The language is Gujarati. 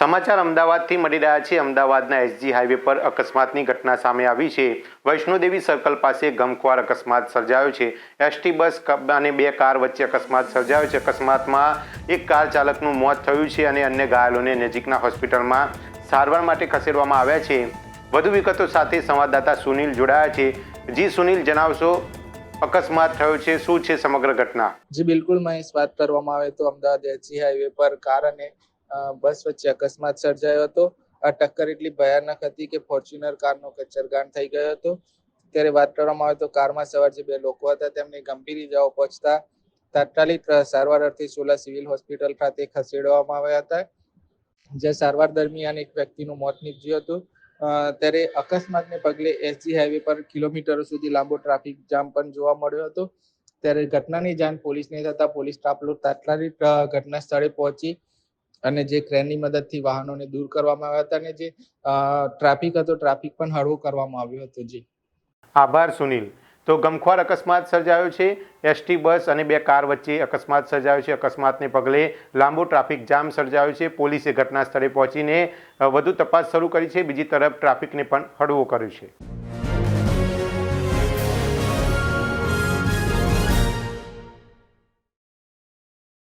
સમાચાર અમદાવાદથી મળી રહ્યા છે. અમદાવાદના એસજી હાઈવે પર અકસ્માતની ઘટના સામે આવી છે. વૈષ્ણોદેવી સર્કલ પાસે ગમખ્વાર અકસ્માત સર્જાયો છે. એસટી બસ અને બે કાર વચ્ચે અકસ્માત સર્જાયો છે. અકસ્માતમાં એક કાર ચાલકનું મોત થયું છે અને અન્ય ઘાયલોને નજીકના હોસ્પિટલમાં સારવાર માટે ખસેડવામાં આવ્યા છે. વધુ વિગતો સાથે સંવાદદાતા સુનિલ જોડાયા છે. જી સુનિલ, જણાવશો અકસ્માત થયો છે. શું છે સમગ્ર ઘટના? જી, બિલકુલ. મહેશ વાત કરવામાં આવે તો અમદાવાદ એસજી હાઈવે પર કાર અને બસ વચ્ચે અકસ્માત સર્જાયો હતો. આ ટક્કર એટલી ભયાનક હતી કે ફોર્ચ્યુનર કારનો કચરગાંઠ થઈ ગયો હતો. ત્યારે વાત કરવામાં આવે તો કારમાં સવાર જે બે લોકો હતા તેમને ગંભીર ઇજાઓ પહોંચતા તાત્કાલિક સારવાર અર્થે સોલા સિવિલ હોસ્પિટલ ખાતે ખસેડવામાં આવ્યા હતા. જે સારવાર દરમિયાન એક વ્યક્તિનું મોત નીપજ્યું હતું. ત્યારે અકસ્માતને પગલે એસજી હાઈવે પર કિલોમીટરો સુધી લાંબો ટ્રાફિક જામ પણ જોવા મળ્યો હતો. ત્યારે ઘટનાની જાણ પોલીસને થતા પોલીસ સ્ટાફ તાત્કાલિક ઘટના સ્થળે પહોંચી અને જે ક્રેનની મદદથી વાહનોને દૂર કરવામાં આવ્યા હતા અને જે ટ્રાફિક હતો, ટ્રાફિક પણ હળવો કરવામાં આવ્યો હતો, જી. આભાર, સુનિલ. તો ગમખ્વાર અકસ્માત સર્જાયો છે. એસટી, બસ અને બે કાર વચ્ચે અકસ્માત સર્જાયો છે. અકસ્માતને પગલે લાંબો ટ્રાફિક જામ સર્જાયો છે. પોલીસે ઘટના સ્થળે પહોંચીને વધુ તપાસ શરૂ કરી છે. બીજી તરફ ટ્રાફિકને પણ હળવો કર્યો છે.